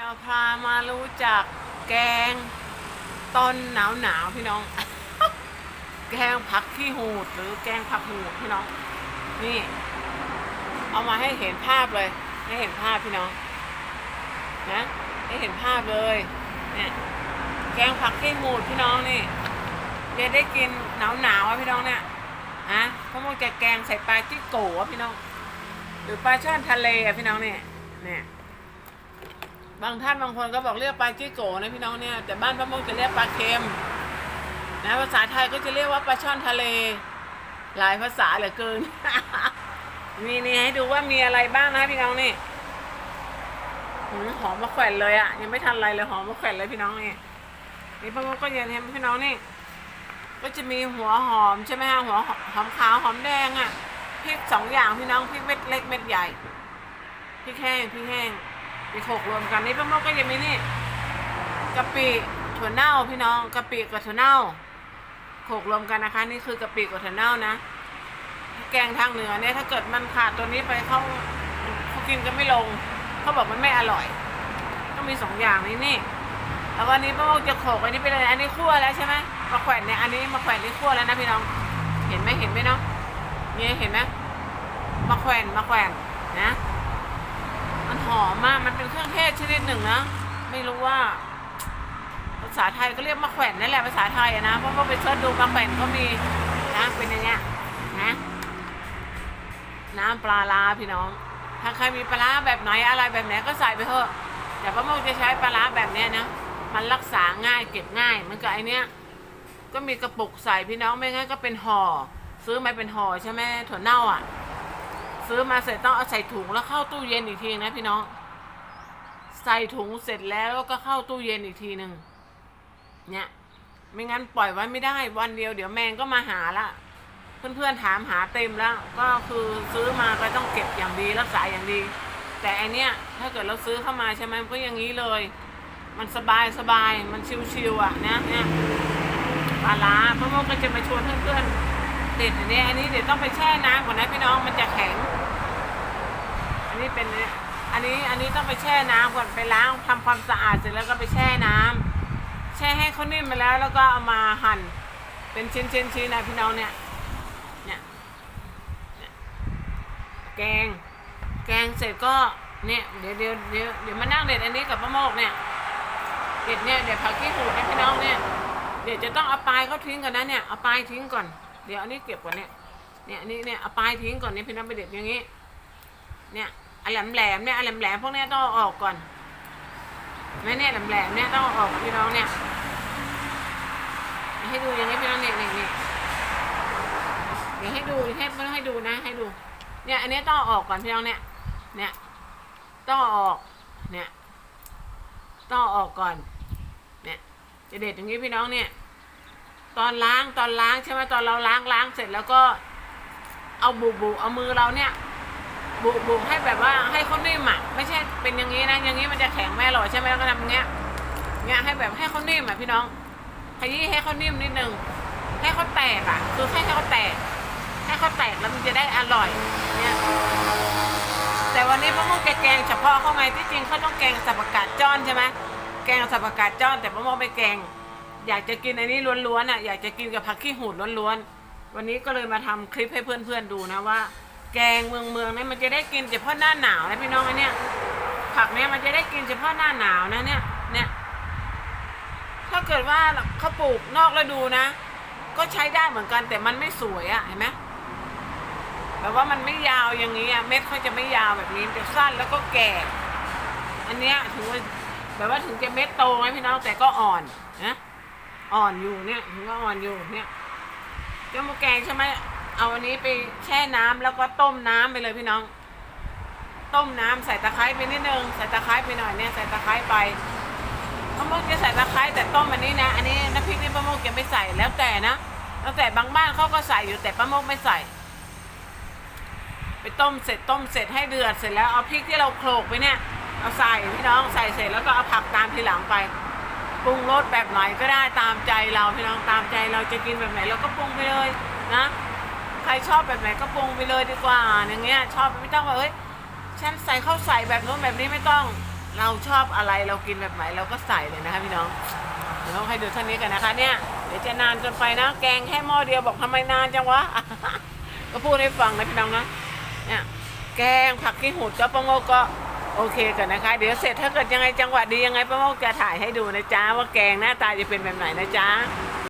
จะพามารู้จักแกงตอนหนาวหนาวพี่น้อง แกงผักขี้หูดหรือแกงผักหูดพี่น้อง นี่ เอามาให้เห็นภาพเลย ให้เห็นภาพพี่น้อง นะ ให้เห็นภาพเลยเนี่ยแกงผักขี้หูดพี่น้องนี่เดี๋ยวได้กินหนาวหนาวอะพี่น้องเนี่ยฮะเพราะมันจะแกงใส่ปลาจิโกะอะพี่น้อง หรือปลาช่อนทะเลอะพี่น้องเนี่ยเนี่ย บางท่านบางคนก็บอกเรียกปลาจิโกนะพี่น้องเนี่ยแต่บ้านป้าโมกจะเรียกปลาเค็มนะภาษาไทยก็จะเรียกว่าปลาช่อนทะเล หลายภาษาเหลือเกินนี่นี่ให้ดูว่ามีอะไรบ้างนะพี่น้องนี่หอมมะแขวนเลยอะ่ะ ยังไม่ทันอะไรเลยหอมมะแขวนเลยพี่น้องนี่นี่ป้าโมกก็ยังเห็นพี่น้องนี่ก็จะมีหัวหอมใช่ไหมฮะหัวหอมขาวหอมแดงอะ่ะพริกสองอย่างพี่น้องพริกเม็ดเล็กเม็ดใหญ่พริกแห้งพริกแห้ง ไปโขกรวมกันนี่ป้าโมกก็ยังมีนี่กะปิถั่วเน่าพี่น้องกะปิกับถั่วเน่าโขกรวมกันนะคะ นี่คือกะปิกับถั่วเน่านะ แกงทางเหนือเนี่ยถ้าเกิดมันขาดตัวนี้ไปเขาเขากินกันไม่ลงเขาบอกมันไม่อร่อยต้องมีสองอย่างนี้นี่แล้ววันนี้ป้าโมกจะโขกอันนี้ไปเลยอันนี้คั่วแล้วใช่ไหมมาแขวนเนี่ยอันนี้มาแขวนนี่คั่วแล้วนะพี่น้อง เห็นไหมเห็นไหมเนาะเนี่ยเห็นไหมมาแขวนมาแขวนนะ หอมมากมันเป็นเครื่องเทศชนิดหนึ่งนะ ไม่รู้ว่า ภาษาไทยก็เรียกมะแขวนนั่นแหละภาษาไทยนะ เพราะว่าไปเสิร์ชดูมะแขวนก็มีนะเป็นอย่างเงี้ยนะน้ำปลาลาพี่น้อง ถ้าใครมีปลาร้าแบบไหนอะไรแบบไหนก็ใส่ไปเถอะ แต่ป้าโมกจะใช้ปลาร้าแบบเนี้ยนะ มันรักษาง่ายเก็บง่ายมันก็ไอเนี้ย ก็มีกระปุกใส่พี่น้องไม่งั้นก็เป็นห่อ ซื้อมาเป็นห่อใช่ไหมถั่วเน่าอะ ซื้อมาเสร็จต้องเอาใส่ถุงแล้วเข้าตู้เย็นอีกทีนะพี่น้อง ใส่ถุงเสร็จแล้วก็เข้าตู้เย็นอีกทีหนึ่งเนี่ยไม่งั้นปล่อยไว้ไม่ได้วันเดียวเดี๋ยวแมงก็มาหาละเพื่อนๆถามหาเต็มแล้ว ก็คือซื้อมาก็ต้องเก็บอย่างดีรักษาอย่างดี แต่อันเนี้ยถ้าเกิดเราซื้อเข้ามาใช่ไหมมันก็อย่างนี้เลย มันสบายสบายมันชิวๆอะเนี่ยเนี่ยปลาร้าพ่อโมกก็จะมาชวนเพื่อนๆ เด็ดอันนี้อันนี้เดี๋ยวต้องไปแช่น้ำก่อนนะพี่น้องมันจะแข็ง อันนี้เป็นอันนี้อันนี้ต้องไปแช่น้ำก่อนไปล้างทำความสะอาดเสร็จแล้วก็ไปแช่น้ำแช่ให้เขานิ่มไปแล้ว แล้วก็เอามาหั่น เป็นชิ้นชิ้นชิ้นนะพี่น้องเนี่ยเนี่ยแกง แกงเสร็จก็เนี่ยเดี๋ยวเดี๋ยวเดี๋ยวเดี๋ยวมานั่งเด็ดอันนี้กับป้าโมกเนี่ยเด็ดเนี่ยเดี๋ยวผักขี้หูดนะพี่น้องเนี่ยเดี๋ยวจะต้องเอาปลายเขาทิ้งก่อนนะเนี่ยเอาปลายทิ้งก่อน เดี๋ยวอันนี้เก็บก่อนเนี่ย เนี่ยนนี้เนี่ยเอาปลายทิ้งก่อนเนี่ยพี่น้องไปเด็ดอย่างงี้ เนี่ยอันแหลมแหลมเนี่ยอันแหลมแหลมพวกเนี้ยต้องออกก่อนแม่เนี่ยแหลมแหลมเนี่ยต้องออกพี่น้องเนี่ย ให้ดูอย่างนี้พี่น้องเนี่ยเนี่ยเนี่ยเดี๋ยวให้ดูให้ไม่ต้องให้ดูนะ ให้ดู เนี่ย อันนี้ต้องออกก่อนพี่น้องเนี่ย เนี่ยต้องออก เนี่ยต้องอออกก่อน เนี่ยจะเด็ดอย่างนี้พี่น้องเนี่ย ตอนล้างตอนล้างใช่ไหมตอนเราล้างล้างเสร็จแล้วก็ เอาบุบุเอามือเราเนี่ย บุบุให้แบบว่าให้เขานิ่มอะไม่ใช่เป็นอย่างนี้นะอย่างนี้มันจะแข็งแม่หรอยใช่ไหมแล้วก็ทำอย่างเงี้ยเงี้ยให้แบบให้เขานิ่มอะพี่น้องขยี้ให้เขานิ่มนิดนึงให้เขาแตกอะ คือให้เขาแตก ให้เขาแตกแล้วมันจะได้อร่อยเนี่ยแต่วันนี้พ่อโมกแกแกงเฉพาะเข้ามาที่จริงเขาต้องแกงสับปะกาดจ้อนใช่ไหมแกงสับปะกาดจ้อน แต่พ่อโมกไปแกง อยากจะกินอันนี้ล้วนๆอะอยากจะกินกับผักขี้หูดล้วนๆ วันนี้ก็เลยมาทำคลิปให้เพื่อนๆดูนะว่า แกงเมืองเมืองเนี่ยมันจะได้กินเฉพาะหน้าหนาวนะพี่น้องอันเนี้ยผักเนี้ยมันจะได้กินเฉพาะหน้าหนาวนะเนี่ยเนี่ยถ้าเกิดว่าเขาปลูกนอกฤดูนะ ก็ใช้ได้เหมือนกันแต่มันไม่สวยอะ่ะเห็นไหมแบบว่ามันไม่ยาวอย่างนี้อะเม็ดเขาจะไม่ยาวแบบนี้จะสั้นแล้วก็แก่ อันเนี้ยถือว่าแบบว่าถึงจะเม็ดโตไหมพี่น้องแต่ก็อ่อนนะ อ่อนอยู่เนี่ยถึงก็อ่อนอยู่เนี่ยเจ้าหมูแกงใช่ไหมเอาอันนี้ไปแช่น้ำแล้วก็ต้มน้ำไปเลยพี่น้อง ต้มน้ำใส่ตะไคร้ไปนิดนึงใส่ตะไคร้ไปหน่อยเนี่ยใส่ตะไคร้ไปป้าโมกจะใส่ตะไคร้แต่ต้มอันนี้นะ อันนี้น้ำพริกนี่ป้าโมกจะไม่ใส่แล้วแต่นะแล้วแต่บางบ้านเขาก็ใส่อยู่แต่ป้าโมกไม่ใส่ ไปต้มเสร็จต้มเสร็จให้เดือดเสร็จแล้วเอาพริกที่เราโขลกไปเนี่ยเอาใส่พี่น้องใส่เสร็จแล้วก็เอาผักตามทีหลังไป ปรุงรสแบบไหนก็ได้ตามใจเราพี่น้องตามใจเราจะกินแบบไหนเราก็ปรุงไปเลยนะ ใครชอบแบบไหนก็ปรุงไปเลยดีกว่า อย่างเงี้ย ชอบไม่ต้องว่าเอ้ยฉันใส่ข้าวใส่แบบโน้นแบบนี้ไม่ต้อง เราชอบอะไรเรากินแบบไหนเราก็ใส่เลยนะคะพี่น้องเดี๋ยวให้ดูท่านี้กันนะคะ เนี่ยเดี๋ยวจะนานเกินไปนะ แกงแค่หม้อเดียวบอกทำไมนานจังวะก็พูดให้ฟังนะพี่น้องนะเนี่ยแกงผักขี้หูดก็ป้าโมกก็ โอเคกันนะคะ เดี๋ยวเสร็จถ้าเกิดยังไงจังหวะดียังไงป้าโมกจะถ่ายให้ดูนะจ๊ะว่าแกงหน้าตาจะเป็นแบบไหนนะจ๊ะ